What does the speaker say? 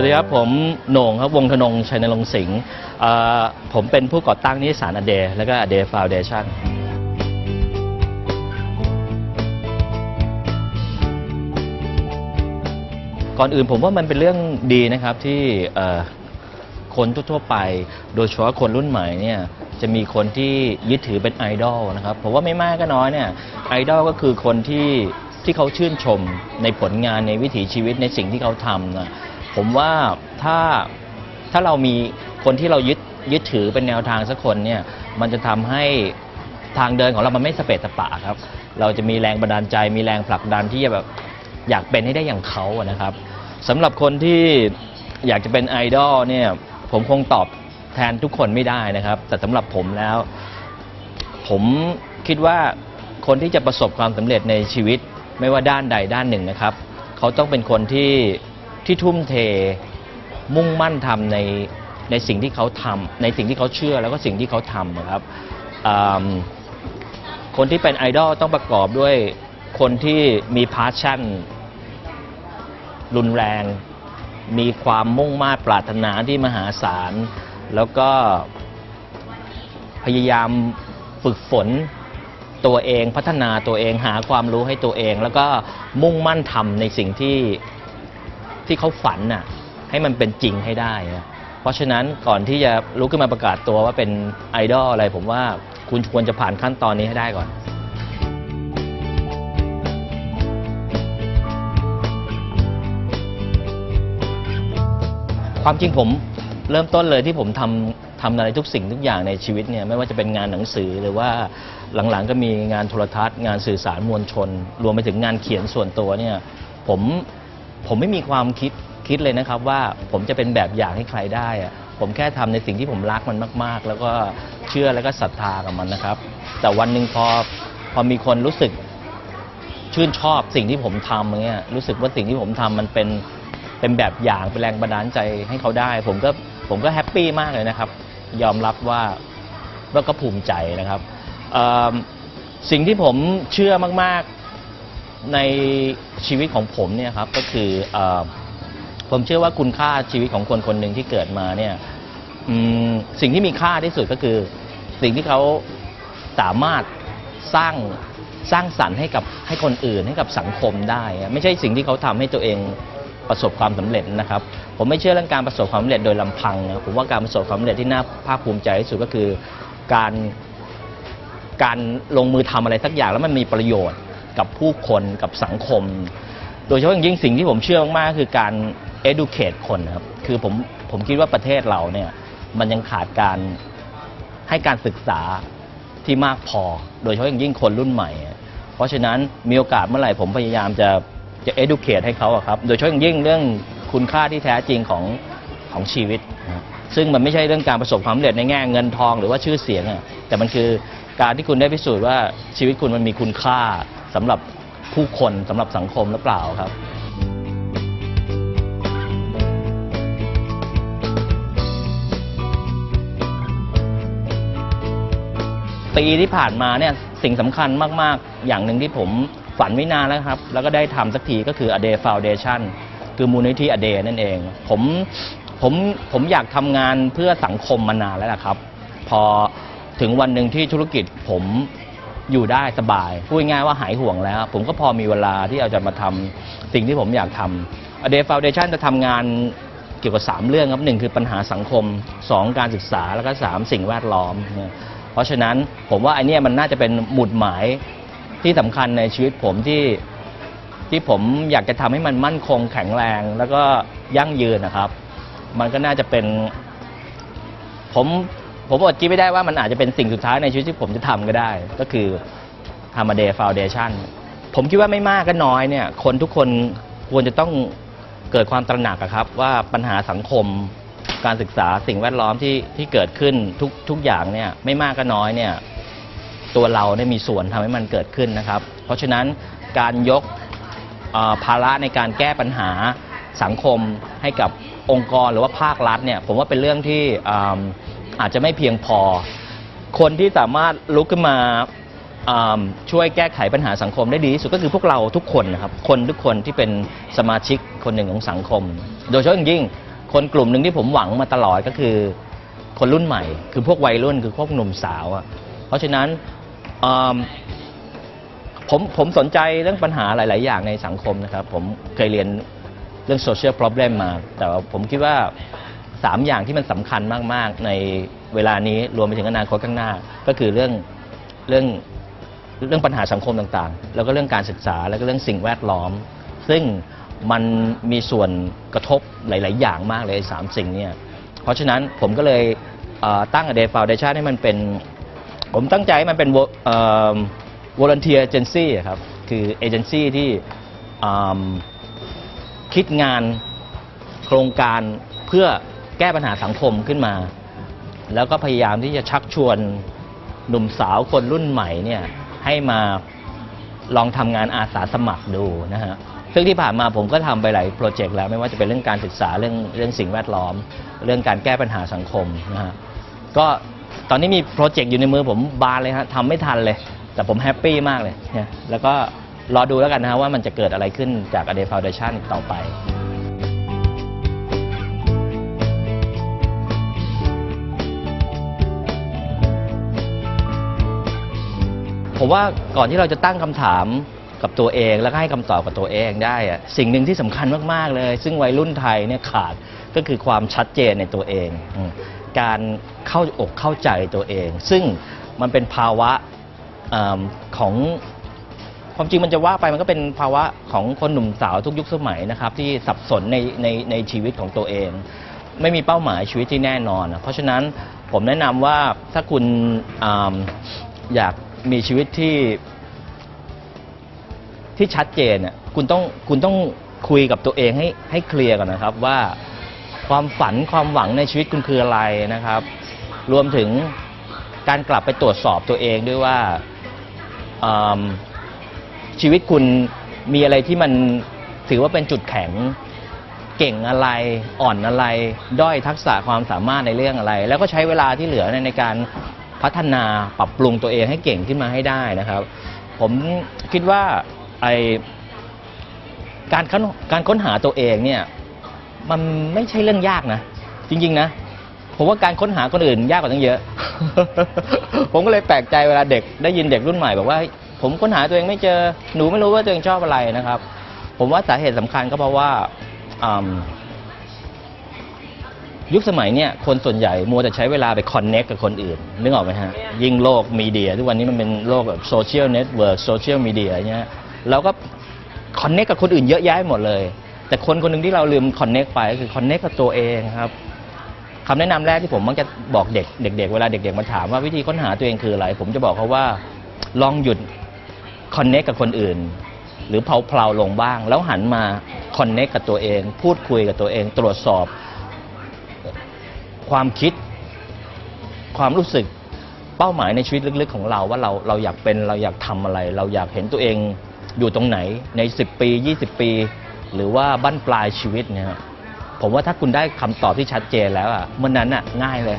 วัสดีครับ ผมโหน่งครับวงธนงชัยนรงค์สิงห์ผมเป็นผู้ก่อตั้งนิสารอเดแล้วก็อเดฟาวเดชั่นก่อนอื่นผมว่ามันเป็นเรื่องดีนะครับที่คนทั่วๆไป โดยเฉพาะคนรุ่นใหม่เนี่ยจะมีคนที่ยึดถือเป็นไอดอลนะครับผมว่าไม่มากก็น้อยเนี่ยไอดอลก็คือคนที่ที่เขาชื่นชมในผลงานในวิถีชีวิตในสิ่งที่เขาทำนะ ผมว่าถ้าถ้าเรามีคนที่เรายึดยึดถือเป็นแนวทางสักคนเนี่ยมันจะทำให้ทางเดินของเรามันไม่สเปะสปะครับ เราจะมีแรงบันดาลใจ มีแรงผลักดันที่จะแบบอยากเป็นให้ได้อย่างเขาอะนะครับสำหรับคนที่อยากจะเป็นไอดอลเนี่ยผมคงตอบแทนทุกคนไม่ได้นะครับ แต่สำหรับผมแล้ว ผมคิดว่าคนที่จะประสบความสำเร็จในชีวิตไม่ว่าด้านใดด้านหนึ่งนะครับ เขาต้องเป็นคนที่ ที่ทุ่มเทมุ่งมั่นทำในในสิ่งที่เขาทำในสิ่งที่เขาเชื่อแล้วก็สิ่งที่เขาทำครับคนที่เป็นไอดอลต้องประกอบด้วยคนที่มีพาชั่น รุนแรง มีความมุ่งมา่ปรารถนาที่มหาศาล แล้วก็พยายามฝึกฝนตัวเองพัฒนาตัวเองหาความรู้ให้ตัวเอง แล้วก็มุ่งมั่นทำในสิ่งที่ ที่เขาฝันน่ะให้มันเป็นจริงให้ได้นะเพราะฉะนั้นก่อนที่จะลุกขึ้นมาประกาศตัวว่าเป็นไอดอลอะไรผมว่าคุณควรจะผ่านขั้นตอนนี้ให้ได้ก่อน ความจริงผมเริ่มต้นเลยที่ผมทำทำอะไรทุกสิ่งทุกอย่างในชีวิตเนี่ยไม่ว่าจะเป็นงานหนังสือหรือว่าหลังๆก็มีงานโทรทัศน์ งานสื่อสารมวลชน รวมไปถึงงานเขียนส่วนตัวเนี่ยผม ผมไม่มีความคิดคิดเลยนะครับว่าผมจะเป็นแบบอย่างให้ใครได้อะผมแค่ทำในสิ่งที่ผมรักมันมาก ๆ แล้วก็เชื่อแล้วก็ศรัทธากับมันนะครับ แต่วันหนึ่งพอพอมีคนรู้สึก ชื่นชอบสิ่งที่ผมทำอย่างเงี้ยรู้สึกว่าสิ่งที่ผมทำมันเป็นเป็นแบบอย่างเป็นแรงบันดาลใจให้เขาได้ ผมก็ผมก็แฮปปี้มากเลยนะครับ ยอมรับว่าว่าก็ภูมิใจนะครับเอิ่มสิ่งที่ผมเชื่อมากๆ ในชีวิตของผมเนี่ยครับก็คืออผมเชื่อว่าคุณค่าชีวิตของคนคนหนึ่งที่เกิดมาเนี่ยสิ่งที่มีค่าที่สุดก็คือ สิ่งที่เขาสามารถสร้างสร้างสรรค์ให้กับให้คนอื่นให้กับสังคมได้ ไม่ใช่สิ่งที่เขาทำให้ตัวเองประสบความสำเร็จนะครับ ผมไม่เชื่อเรื่องการประสบความสำเร็จโดยลำพังนะผมว่าการประสบความสำเร็จที่น่าภาคภูมิใจที่สุดก็คือการการลงมือทำอะไรสักอย่างแล้วมันมีประโยชน์ กับผู้คนกับสังคม โดยเฉพาะอย่างยิ่งสิ่งที่ผมเชื่อมากๆคือการ educate คนครับคือผมผมคิดว่าประเทศเราเนี่ยมันยังขาดการให้การศึกษาที่มากพอ โดยเฉพาะอย่างยิ่งคนรุ่นใหม่ เพราะฉะนั้นมีโอกาสเมื่อไหร่ผมพยายามจะจะ educate ให้เขาอะครับ โดยเฉพาะอย่างยิ่งเรื่องคุณค่าที่แท้จริงของของชีวิต ซึ่งมันไม่ใช่เรื่องการประสบความสำเร็จในแง่เงินทองหรือว่าชื่อเสียงอะแต่มันคือการที่คุณได้พิสูจน์ว่าชีวิตคุณมันมีคุณค่า สำหรับผู้คนสำหรับสังคมหรือเปล่าครับปีที่ผ่านมาเนี่ยสิ่งสำคัญมาก ๆ อย่างหนึ่งที่ผมฝันไว้นานแล้วครับ แล้วก็ได้ทำสักทีก็คือ A Day Foundation คือมูลนิธิ A Day นั่นเอง ผมผมผมอยากทำงานเพื่อสังคมมานานแล้วละครับ พอถึงวันหนึ่งที่ธุรกิจผม อยู่ได้สบาย พูดง่ายว่าหายห่วงแล้ว ผมก็พอมีเวลาที่เราจะมาทำสิ่งที่ผมอยากทำ A Day Foundation จะทำงานเกี่ยวกับ 3 เรื่องครับหนึ่งคือปัญหาสังคม 2 การศึกษาแล้วก็ 3 สิ่งแวดล้อมเนี่ยเพราะฉะนั้นผมว่าไอเนี้ยมันน่าจะเป็นหมุดหมายที่สำคัญในชีวิตผมที่ที่ผมอยากจะทำให้มันมั่นคงแข็งแรง แล้วก็ยั่งยืนนะครับ มันก็น่าจะเป็น ผม ผมอดคิดไม่ได้ว่ามันอาจจะเป็นสิ่งสุดท้ายในชีวิตที่ผมจะทำก็ได้ ก็คือทำ A Day Foundation ผมคิดว่าไม่มากก็น้อยเนี่ย คนทุกคนควรจะต้องเกิดความตระหนักอะครับ ว่าปัญหาสังคมการศึกษาสิ่งแวดล้อมที่ที่เกิดขึ้นทุกทุกอย่างเนี่ยไม่มากก็น้อยเนี่ย ตัวเราเนี่ยมีส่วนทำให้มันเกิดขึ้นนะครับ เพราะฉะนั้นการยกเอ่อภาระในการแก้ปัญหาสังคมให้กับองค์กรหรือว่าภาครัฐเนี่ยผมว่าเป็นเรื่องที่อ่า อาจจะไม่เพียงพอ คนที่สามารถลุกขึ้นมาช่วยแก้ไขปัญหาสังคมได้ดีที่สุดก็คือพวกเราทุกคนนะครับ คนทุกคนที่เป็นสมาชิกคนหนึ่งของสังคม โดยเฉพาะอย่างยิ่งคนกลุ่มหนึ่งที่ผมหวังมาตลอดก็คือคนรุ่นใหม่ คือพวกวัยรุ่นคือพวกหนุ่มสาวอะเพราะฉะนั้นผมผมสนใจเรื่องปัญหาหลาย ๆ อย่างในสังคมนะครับ ผมเคยเรียนเรื่อง social problem มา แต่ว่าผมคิดว่า สามอย่างที่มันสำคัญมาก ๆ ในเวลานี้รวมไปถึงอนาคตข้างหน้า ก็คือเรื่องเรื่องเรื่องปัญหาสังคมต่างๆ แล้วก็เรื่องการศึกษาแล้วก็เรื่องสิ่งแวดล้อม ซึ่งมันมีส่วนกระทบหลาย ๆ อย่างมากเลยสามสิ่งเนี่ยเพราะฉะนั้นผมก็เลยเตั้งอเดฟาวเดชันให้มันเป็น ผมตั้งใจให้มันเป็นวอลเนเทียเจนซี่ครับ คือเอเจนซี่ที่คิดงานโครงการเพื่อ แก้ปัญหาสังคมขึ้นมา แล้วก็พยายามที่จะชักชวนหนุ่มสาวคนรุ่นใหม่เนี่ยให้มาลองทำงานอาสาสมัครดูนะฮะซึ่งที่ผ่านมาผมก็ทำไปหลายโปรเจกต์แล้วไม่ว่าจะเป็นเรื่องการศึกษาเรื่องเรื่องสิ่งแวดล้อม เรื่องการแก้ปัญหาสังคมนะฮะก็ตอนนี้มีโปรเจกต์อยู่ในมือผมบานเลยฮะทำไม่ทันเลย แต่ผมแฮปปี้มากเลยเนี่ยแล้วก็รอดูแล้วกันนะฮะว่ามันจะเกิดอะไรขึ้นจาก a d e Foundation อีกต่อไป ผมว่าก่อนที่เราจะตั้งคำถามกับตัวเอง แล้วก็ให้คำตอบกับตัวเองได้อะสิ่งหนึ่งที่สำคัญมากๆเลย ซึ่งวัยรุ่นไทยเนี่ยขาดก็คือความชัดเจนในตัวเองอการเข้าอกเข้าใจตัวเอง ซึ่งมันเป็นภาวะอของความจริงมันจะว่าไปมันก็เป็นภาวะของคนหนุ่มสาวทุกยุคสมัยนะครับ ที่สับสนในในในชีวิตของตัวเอง ไม่มีเป้าหมายชีวิตที่แน่นอน เพราะฉะนั้นผมแนะนำว่าถ้าคุณออยาก มีชีวิตที่ ที่ชัดเจนน่ะคุณต้องคุณต้องคุยกับตัวเองให้ให้เคลียร์ก่อนนะครับว่าความฝันความหวังในชีวิตคุณคืออะไรนะครับ รวมถึงการกลับไปตรวจสอบตัวเองด้วยว่าชีวิตคุณมีอะไรที่มันถือว่าเป็นจุดแข็งเก่งอะไรอ่อนอะไร ด้อยทักษะความสามารถในเรื่องอะไร แล้วก็ใช้เวลาที่เหลือในในการ พัฒนาปรับปรุงตัวเองให้เก่งขึ้นมาให้ได้นะครับ ผมคิดว่าไอการค้นการค้นหาตัวเองเนี่ยมันไม่ใช่เรื่องยากนะ จริง ๆ นะ ผมว่าการค้นหาคนอื่นยากกว่าตั้งเยอะ ผมก็เลยแปลกใจเวลาเด็กได้ยินเด็กรุ่นใหม่บอกว่า ผมค้นหาตัวเองไม่เจอหนูไม่รู้ว่าตัวเองชอบอะไรนะครับ ผมว่าสาเหตุสำคัญก็เพราะว่าอ ยุคสมัยเนี่ยคนส่วนใหญ่มัวแต่ใช้เวลาไปคอนเน็กกับคนอื่น นึกออกไหมฮะ ยิ่งโลกมีเดีย ทุกวันนี้มันเป็นโลกแบบโซเชียลเน็ตเวิร์กโซเชียลมีเดียเนี่ยเราก็คอนเน็กกับคนอื่นเยอะแยะหมดเลย แต่คนคนหนึ่งที่เราลืมคอนเน็กไปก็คือคอนเน็กกับตัวเองครับคำแนะนำแรกที่ผมมักจะบอกเด็กเด็กๆเวลาเด็ก ๆมาถามว่าวิธีค้นหาตัวเองคืออะไร ผมจะบอกเขาว่าลองหยุดคอนเน็กกับคนอื่น หรือเพลาๆลงบ้าง แล้วหันมาคอนเน็กกับตัวเอง พูดคุยกับตัวเอง ตรวจสอบ ความคิด ความรู้สึกเป้าหมายในชีวิตลึกๆของเราว่าเราเราอยากเป็นเราอยากทำอะไร เราอยากเห็นตัวเองอยู่ตรงไหนใน 10 ปี 20 ปี หรือว่าบั้นปลายชีวิตเนี่ยผมว่าถ้าคุณได้คำตอบที่ชัดเจนแล้วอะเมื่อนั้นอะง่ายเลย